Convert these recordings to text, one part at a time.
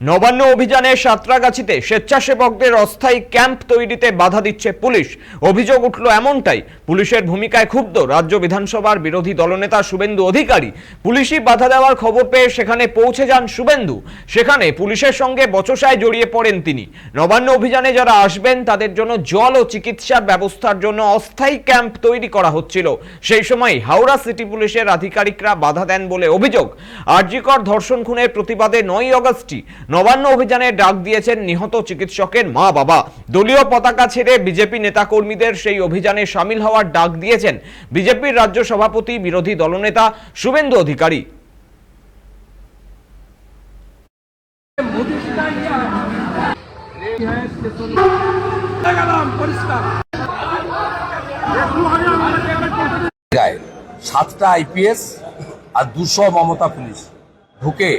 নবান্ন অভিযানে সাঁতরাগাছিতে স্বেচ্ছাসেবকদের অস্থায়ী ক্যাম্প তৈরিতে বাধা দিচ্ছে পুলিশ। অভিযোগ উঠল এমনটাই। পুলিশের ভূমিকায় ক্ষুব্ধ রাজ্য বিধানসভার বিরোধী দলনেতা শুভেন্দু অধিকারী। পুলিশই বাধা দেওয়ার খবর পেয়ে সেখানে পৌঁছে যান শুভেন্দু। সেখানে পুলিশের সঙ্গে বচসায় জড়িয়ে পড়েন তিনি। নবান্ন অভিযানে যারা আসবেন, তাদের জন্য জল ও চিকিৎসার ব্যবস্থার জন্য অস্থায়ী ক্যাম্প তৈরি করা হচ্ছিল। সেই সময় হাওড়া সিটি পুলিশের আধিকারিকরা বাধা দেন বলে অভিযোগ। আরজিকর ধর্ষণ খুনের প্রতিবাদে নয় অগস্টই নবান্ন অভিযানে ডাক দিয়েছেন নিহত চিকিৎসকের মা বাবা। দলীয় পতাকা ছেড়ে বিজেপি নেতাকর্মীদের সেই অভিযানে সামিল হওয়ার ডাক দিয়েছেন বিজেপির রাজ্য সভাপতি, বিরোধী দলনেতা শুভেন্দু অধিকারী। সাতটা আইপিএস আর দুশো মমতা পুলিশ ঢুকে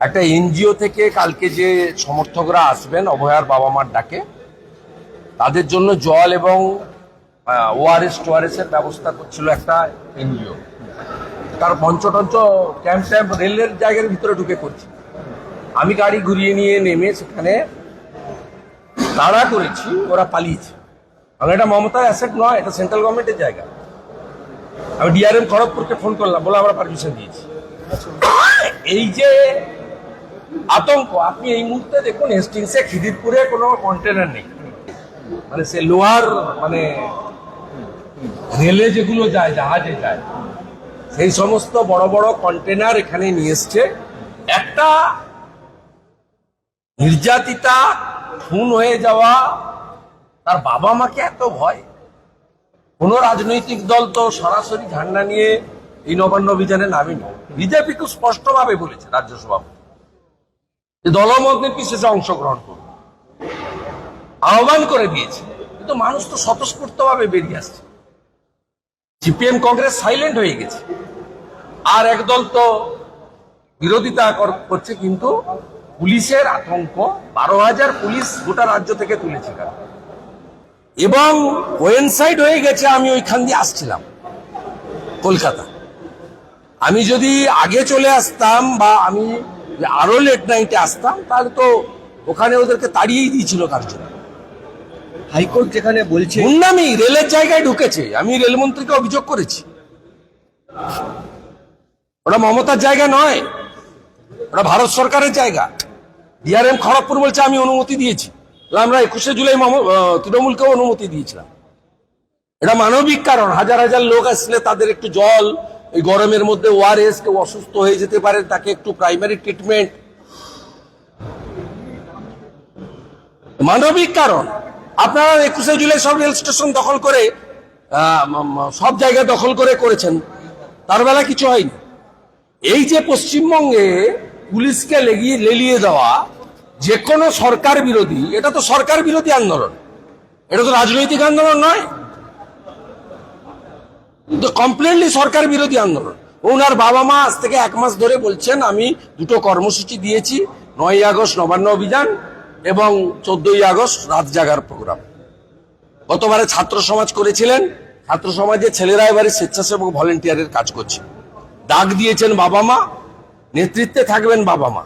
একটা এনজিও থেকে কালকে যে সমর্থকরা আসবেন অভয়ার বাবা মার ডাকে, তাদের জন্য জল এবং ওআরএস টোআরএস এর ব্যবস্থা করছিল একটা এনজিও। তার পঞ্চটঞ্চ ক্যাম্প ট্যাম্প রেলের জায়গার ভিতরে ঢুকে করছি আমি গাড়ি ঘুরিয়ে নিয়ে নেমে সেখানে তাড়া করেছি, ওরা পালিয়েছে। কারণ এটা মমতার অ্যাসেট নয়, এটা সেন্ট্রাল গভর্নমেন্টের জায়গা। আমি ডিআরএম খড়গপুরকে ফোন করলাম বলে আমরা পারমিশন দিয়েছি। এই যে আতঙ্ক। আপনি এই মুহূর্তে দেখুন হেস্টিংসে খিদিরপুরে কোনো কন্টেনার নেই। মানে সে লোহার মানে রেলে যেগুলো যায়, জাহাজে যায়, সেই সমস্ত বড় বড় কন্টেনার এখানে নিয়ে এসছে। একটা নির্যাতিতা, খুন হয়ে যাওয়া, তার বাবা মাকে এত ভয়। কোন রাজনৈতিক দল তো সরাসরি ঝান্ডা নিয়ে এই নবান্ন অভিযানে নামেনি। বিজেপি খুব স্পষ্টভাবে বলেছে রাজ্য সভাপতি দলমত নির্বিশেষে অংশগ্রহণ করবে। আহ্বান করে দিয়েছে। কিন্তু মানুষ তো স্বতঃস্ফূর্ত ভাবে বেরিয়ে আসছে। সিপিএম কংগ্রেস সাইলেন্ট হয়ে গেছে। আর একদল তো বিরোধিতা কর- করছে, কিন্তু পুলিশের আতঙ্ক, বারো হাজার পুলিশ গোটা রাজ্য থেকে তুলেছে এবং কোয়েনসাইড হয়ে গেছে, আমি ওইখান দিয়ে আসছিলাম, কলকাতা। আমি যদি আগে চলে আসতাম বা আমি আরও লেট নাইটে আসতাম তাহলে তো ওখানে ওদেরকে তাড়িয়েই দিয়েছিল কার জন্য হাইকোর্ট যেখানে বলছে গুন্ডামি রেলের জায়গায় ঢুকেছে। আমি রেলমন্ত্রীকে অভিযোগ করেছি। ওটা মমতার জায়গা নয়। ওটা ভারত সরকারের জায়গা। ডিআরএম খড়গপুর বলছে আমি অনুমতি দিয়েছি। আমরা একুশে জুলাই তৃণমূলকেও অনুমতি দিয়েছিলাম। এটা মানবিক কারণ। হাজার হাজার লোক আসলে তাদের একটু জল এই গরমের মধ্যে ওআরএস কেউ অসুস্থ হয়ে যেতে পারে, তাকে একটু প্রাইমারি ট্রিটমেন্ট মানবিক কারণ। আপনারা একুশে জুলাই সব রেল স্টেশন দখল করে সব জায়গা দখল করে করেছেন। তার বেলা কিছু হয়নি। এই যে পশ্চিমবঙ্গে পুলিশকে লেগিয়ে লেলিয়ে দেওয়া যে কোনো সরকার বিরোধী, এটা তো সরকার বিরোধী আন্দোলন। এটা তো রাজনৈতিক আন্দোলন নয়। কমপ্লিটলি সরকার বিরোধী আন্দোলন। ওনার বাবা মা আজ থেকে এক মাস ধরে বলছেন, আমি দুটো কর্মসূচি দিয়েছি নয় আগস্ট নবান্ন অভিযান এবং চোদ্দই আগস্ট রাত জাগার প্রোগ্রাম। গতবারে ছাত্র সমাজ করেছিলেন। ছাত্র সমাজের ছেলেরা এবারে স্বেচ্ছাসেবক ভলেন্টিয়ারের কাজ করছে। ডাক দিয়েছেন বাবা মা, নেতৃত্বে থাকবেন বাবা মা।